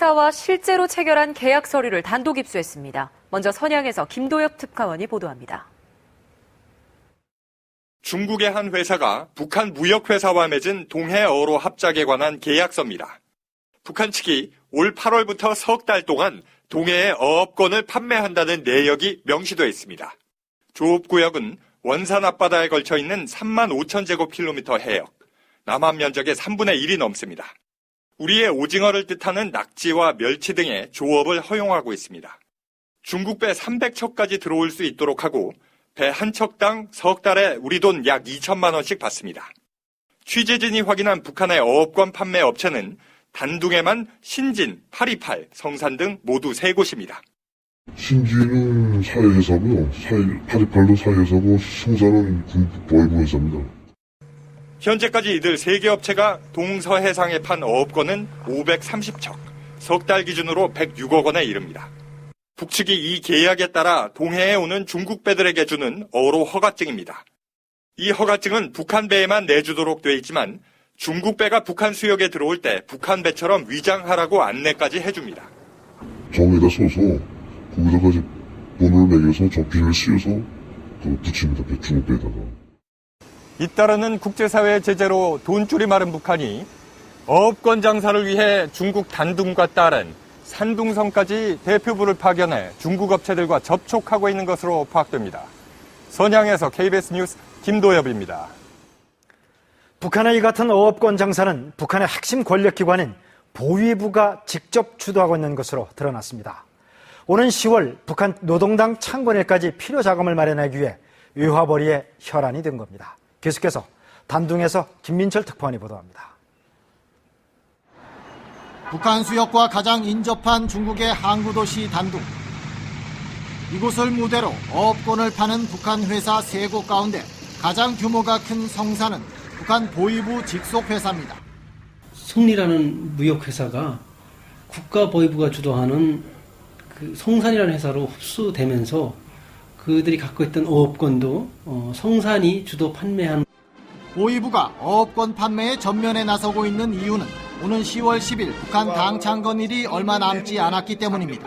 사와 실제로 체결한 계약 서류를 단독 입수했습니다. 먼저 선양에서 김도엽 특파원이 보도합니다. 중국의 한 회사가 북한 무역회사와 맺은 동해 어로 합작에 관한 계약서입니다. 북한 측이 올 8월부터 석 달 동안 동해에 어업권을 판매한다는 내역이 명시되어 있습니다. 조업구역은 원산 앞바다에 걸쳐 있는 3만 5천 제곱킬로미터 해역, 남한 면적의 3분의 1이 넘습니다. 우리의 오징어를 뜻하는 낙지와 멸치 등의 조업을 허용하고 있습니다. 중국 배 300척까지 들어올 수 있도록 하고 배 한 척당 석 달에 우리 돈 약 2천만 원씩 받습니다. 취재진이 확인한 북한의 어업권 판매 업체는 단둥에만 신진, 828, 성산 등 모두 세 곳입니다. 신지는 사회회사고요. 사회, 828도 사회회사고 성산은 군보이부 회사입니다. 현재까지 이들 세 개 업체가 동서해상에 판 어업권은 530척, 석 달 기준으로 106억 원에 이릅니다. 북측이 이 계약에 따라 동해에 오는 중국 배들에게 주는 어로 허가증입니다. 이 허가증은 북한 배에만 내주도록 돼 있지만 중국 배가 북한 수역에 들어올 때 북한 배처럼 위장하라고 안내까지 해줍니다. 정에다 써서 거기다가 이제 번호를 매겨서 접기를 씌워서 그 붙입니다. 배 중국 배에다가. 잇따르는 국제사회의 제재로 돈줄이 마른 북한이 어업권 장사를 위해 중국 단둥과 다른 산둥성까지 대표부를 파견해 중국 업체들과 접촉하고 있는 것으로 파악됩니다. 선양에서 KBS 뉴스 김도엽입니다. 북한의 이 같은 어업권 장사는 북한의 핵심 권력기관인 보위부가 직접 주도하고 있는 것으로 드러났습니다. 오는 10월 북한 노동당 창건일까지 필요 자금을 마련하기 위해 의화벌이에 혈안이 된 겁니다. 계속해서 단둥에서 김민철 특파원이 보도합니다. 북한 수역과 가장 인접한 중국의 항구 도시 단둥. 이곳을 무대로 어업권을 파는 북한 회사 세 곳 가운데 가장 규모가 큰 성사는 북한 보위부 직속 회사입니다. 승리라는 무역 회사가 국가 보위부가 주도하는 그 성산이라는 회사로 흡수되면서 그들이 갖고 있던 어업권도 어, 성산이 주도 판매한 보위부가 어업권 판매에 전면에 나서고 있는 이유는 오는 10월 10일 북한 당 창건일이 얼마 남지 않았기 때문입니다.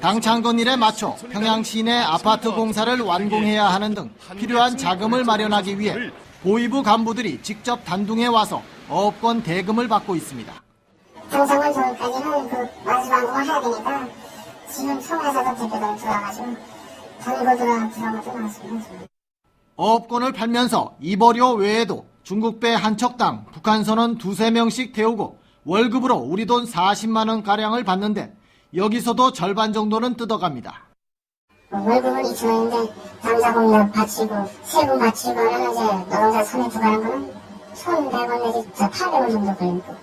당 창건일에 맞춰 평양 시내 아파트 공사를 완공해야 하는 등 필요한 자금을 마련하기 위해 보위부 간부들이 직접 단둥에 와서 어업권 대금을 받고 있습니다. 당장은 전까지는 그 마지막으로 해야 되니까 지금 총회사도 대표들 들어와가지고 나왔습니다. 어업권을 팔면서 입어료 외에도 중국배 한 척당 북한선원 두세 명씩 태우고 월급으로 우리 돈 40만 원 가량을 받는데 여기서도 절반 정도는 뜯어갑니다. 월급은 2천 원인데 남자 공력 바치고 세금 바치고 하면 이제 노동자 손에 들어가는 거는 1,100원 내지 800원 정도 걸리고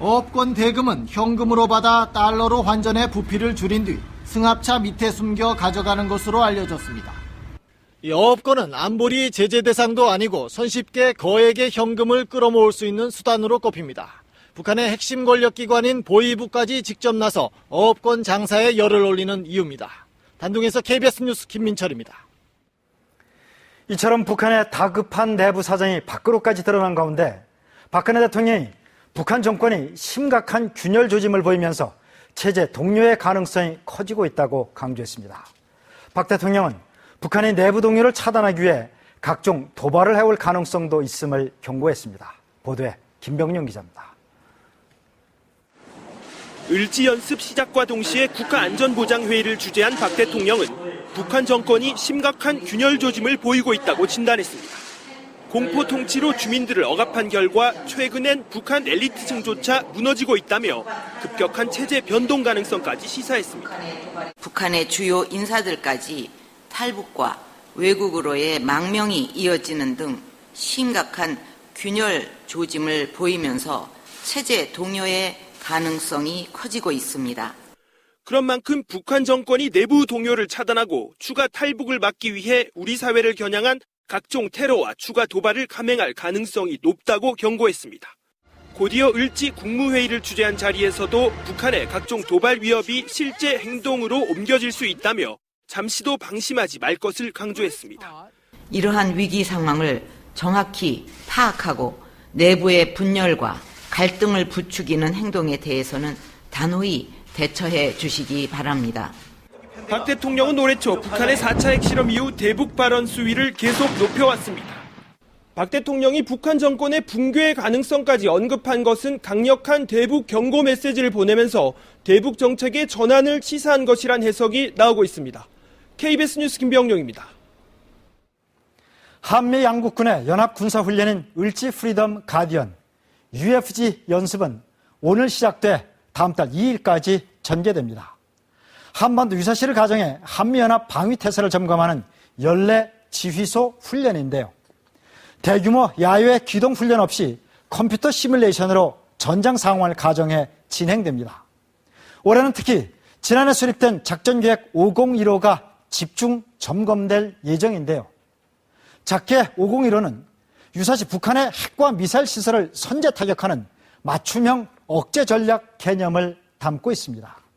어업권 대금은 현금으로 받아 달러로 환전해 부피를 줄인 뒤 승합차 밑에 숨겨 가져가는 것으로 알려졌습니다. 이 어업권은 안보리 제재 대상도 아니고 손쉽게 거액의 현금을 끌어모을 수 있는 수단으로 꼽힙니다. 북한의 핵심 권력기관인 보위부까지 직접 나서 어업권 장사에 열을 올리는 이유입니다. 단둥에서 KBS 뉴스 김민철입니다. 이처럼 북한의 다급한 내부 사정이 밖으로까지 드러난 가운데 박근혜 대통령이 북한 정권이 심각한 균열 조짐을 보이면서 체제 동료의 가능성이 커지고 있다고 강조했습니다. 박 대통령은 북한의 내부 동요를 차단하기 위해 각종 도발을 해올 가능성도 있음을 경고했습니다. 보도에 김병용 기자입니다. 을지 연습 시작과 동시에 국가안전보장회의를 주재한 박 대통령은 북한 정권이 심각한 균열 조짐을 보이고 있다고 진단했습니다. 공포 통치로 주민들을 억압한 결과 최근엔 북한 엘리트층조차 무너지고 있다며 급격한 체제 변동 가능성까지 시사했습니다. 북한의 주요 인사들까지 탈북과 외국으로의 망명이 이어지는 등 심각한 균열 조짐을 보이면서 체제 동요의 가능성이 커지고 있습니다. 그런 만큼 북한 정권이 내부 동요를 차단하고 추가 탈북을 막기 위해 우리 사회를 겨냥한 각종 테러와 추가 도발을 감행할 가능성이 높다고 경고했습니다. 곧이어 을지 국무회의를 주재한 자리에서도 북한의 각종 도발 위협이 실제 행동으로 옮겨질 수 있다며 잠시도 방심하지 말 것을 강조했습니다. 이러한 위기 상황을 정확히 파악하고 내부의 분열과 갈등을 부추기는 행동에 대해서는 단호히 대처해 주시기 바랍니다. 박 대통령은 올해 초 북한의 4차 핵실험 이후 대북 발언 수위를 계속 높여왔습니다. 박 대통령이 북한 정권의 붕괴의 가능성까지 언급한 것은 강력한 대북 경고 메시지를 보내면서 대북 정책의 전환을 시사한 것이란 해석이 나오고 있습니다. KBS 뉴스 김병용입니다. 한미 양국군의 연합 군사 훈련인 을지 프리덤 가디언 UFG 연습은 오늘 시작돼 다음 달 2일까지 전개됩니다. 한반도 유사시를 가정해 한미연합 방위태세를 점검하는 연례 지휘소 훈련인데요. 대규모 야외 기동 훈련 없이 컴퓨터 시뮬레이션으로 전장 상황을 가정해 진행됩니다. 올해는 특히 지난해 수립된 작전계획 5015가 집중 점검될 예정인데요. 작게 5015는 유사시 북한의 핵과 미사일 시설을 선제 타격하는 맞춤형 억제 전략 개념을 담고 있습니다.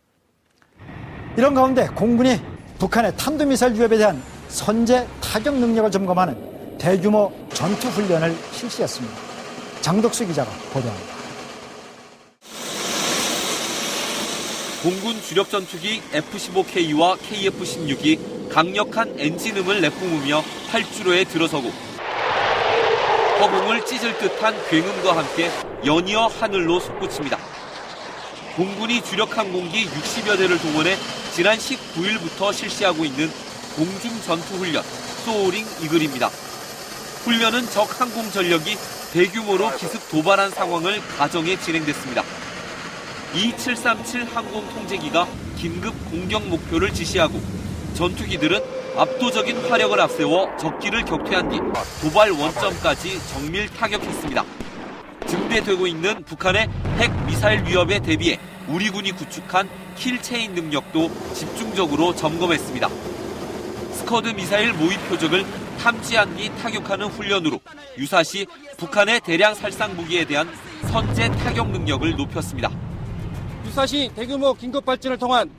이런 가운데 공군이 북한의 탄도미사일 위협에 대한 선제 타격 능력을 점검하는 대규모 전투 훈련을 실시했습니다. 장덕수 기자가 보도합니다. 공군 주력 전투기 F-15K와 KF-16이 강력한 엔진음을 내뿜으며 활주로에 들어서고 허공을 찢을 듯한 굉음과 함께 연이어 하늘로 솟구칩니다. 공군이 주력 항공기 60여 대를 동원해 지난 19일부터 실시하고 있는 공중 전투 훈련 소오링 이글입니다. 훈련은 적 항공 전력이 대규모로 기습 도발한 상황을 가정해 진행됐습니다. 2737 항공 통제기가 긴급 공격 목표를 지시하고 전투기들은 압도적인 화력을 앞세워 적기를 격퇴한 뒤 도발 원점까지 정밀 타격했습니다. 증대되고 있는 북한의 핵 미사일 위협에 대비해 우리 군이 구축한 킬체인 능력도 집중적으로 점검했습니다. 스커드 미사일 모의 표적을 탐지한 뒤 타격하는 훈련으로 유사시 북한의 대량 살상 무기에 대한 선제 타격 능력을 높였습니다. 유사시 대규모 긴급 발진을 통한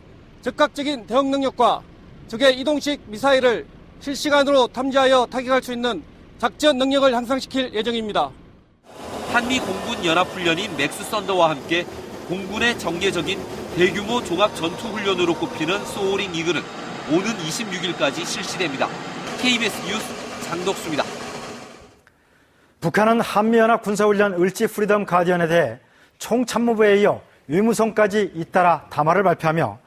즉각적인 대응 능력과 적의 이동식 미사일을 실시간으로 탐지하여 타격할 수 있는 작전 능력을 향상시킬 예정입니다. 한미 공군 연합훈련인 맥스 썬더와 함께 공군의 정례적인 대규모 종합 전투 훈련으로 꼽히는 소오링 이글은 오는 26일까지 실시됩니다. KBS 뉴스 장덕수입니다. 북한은 한미연합 군사훈련 을지 프리덤 가디언에 대해 총참모부에 이어 의무성까지 잇따라 담화를 발표하며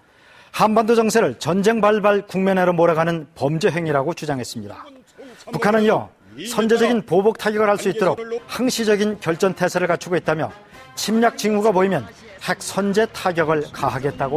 한반도 정세를 전쟁 발발 국면으로 몰아가는 범죄 행위라고 주장했습니다. 북한은 이어 선제적인 보복 타격을 할 수 있도록 항시적인 결전 태세를 갖추고 있다며 침략 징후가 보이면 핵 선제 타격을 가하겠다고